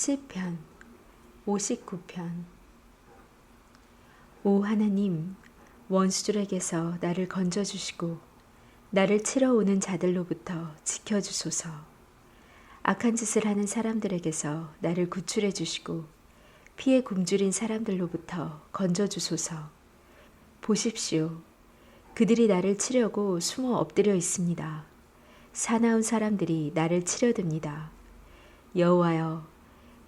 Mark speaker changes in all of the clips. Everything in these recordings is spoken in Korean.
Speaker 1: 시편 59편. 오 하나님 원수들에게서 나를 건져 주시고 나를 치러 오는 자들로부터 지켜 주소서. 악한 짓을 하는 사람들에게서 나를 구출해 주시고 피해 굶주린 사람들로부터 건져 주소서. 보십시오. 그들이 나를 치려고 숨어 엎드려 있습니다. 사나운 사람들이 나를 치려듭니다. 여호와여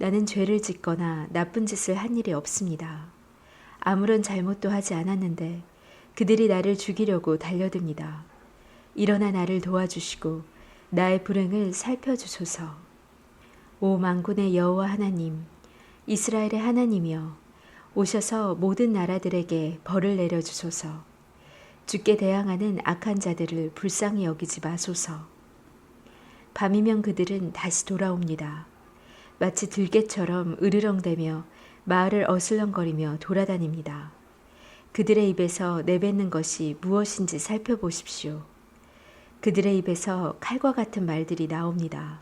Speaker 1: 나는 죄를 짓거나 나쁜 짓을 한 일이 없습니다. 아무런 잘못도 하지 않았는데 그들이 나를 죽이려고 달려듭니다. 일어나 나를 도와주시고 나의 불행을 살펴주소서. 오 만군의 여호와 하나님, 이스라엘의 하나님이여, 오셔서 모든 나라들에게 벌을 내려주소서. 주께 대항하는 악한 자들을 불쌍히 여기지 마소서. 밤이면 그들은 다시 돌아옵니다. 마치 들개처럼 으르렁대며 마을을 어슬렁거리며 돌아다닙니다. 그들의 입에서 내뱉는 것이 무엇인지 살펴보십시오. 그들의 입에서 칼과 같은 말들이 나옵니다.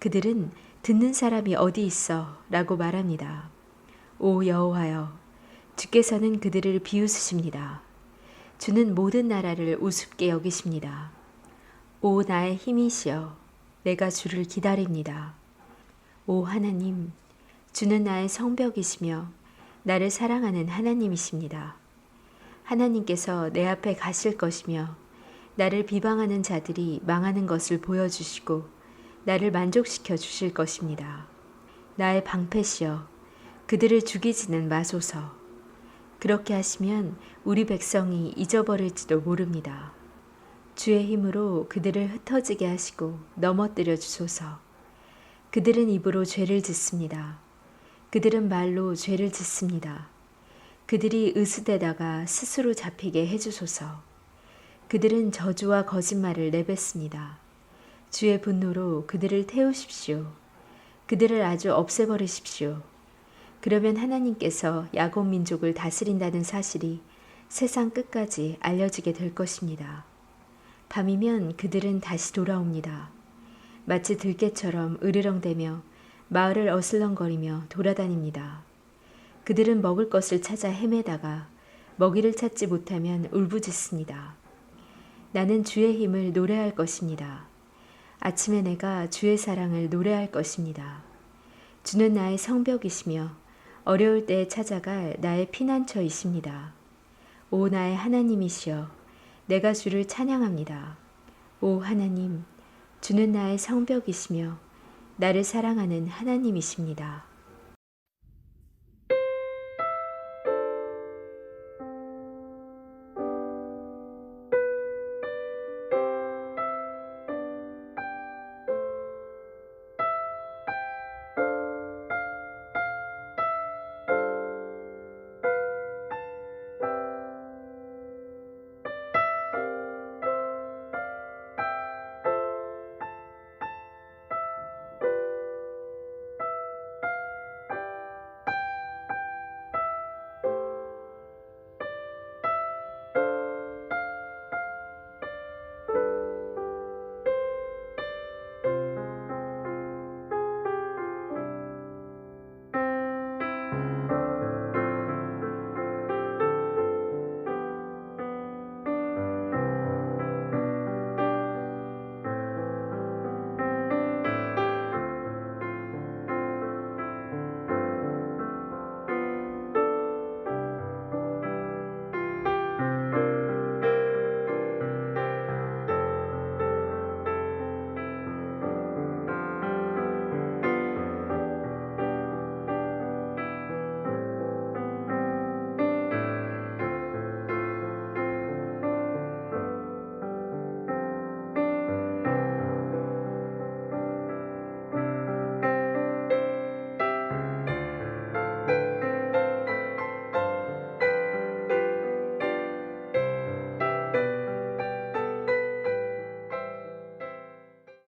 Speaker 1: 그들은 듣는 사람이 어디 있어? 라고 말합니다. 오 여호와여, 주께서는 그들을 비웃으십니다. 주는 모든 나라를 우습게 여기십니다. 오 나의 힘이시여, 내가 주를 기다립니다. 오 하나님, 주는 나의 성벽이시며 나를 사랑하는 하나님이십니다. 하나님께서 내 앞에 가실 것이며 나를 비방하는 자들이 망하는 것을 보여주시고 나를 만족시켜 주실 것입니다. 나의 방패시여, 그들을 죽이지는 마소서. 그렇게 하시면 우리 백성이 잊어버릴지도 모릅니다. 주의 힘으로 그들을 흩어지게 하시고 넘어뜨려 주소서. 그들은 입으로 죄를 짓습니다. 그들은 말로 죄를 짓습니다. 그들이 으스대다가 스스로 잡히게 해주소서. 그들은 저주와 거짓말을 내뱉습니다. 주의 분노로 그들을 태우십시오. 그들을 아주 없애버리십시오. 그러면 하나님께서 야곱 민족을 다스린다는 사실이 세상 끝까지 알려지게 될 것입니다. 밤이면 그들은 다시 돌아옵니다. 마치 들개처럼 으르렁대며 마을을 어슬렁거리며 돌아다닙니다. 그들은 먹을 것을 찾아 헤매다가 먹이를 찾지 못하면 울부짖습니다. 나는 주의 힘을 노래할 것입니다. 아침에 내가 주의 사랑을 노래할 것입니다. 주는 나의 성벽이시며 어려울 때에 찾아갈 나의 피난처이십니다. 오 나의 하나님이시여 내가 주를 찬양합니다. 오 하나님 주는 나의 성벽이시며 나를 사랑하는 하나님이십니다.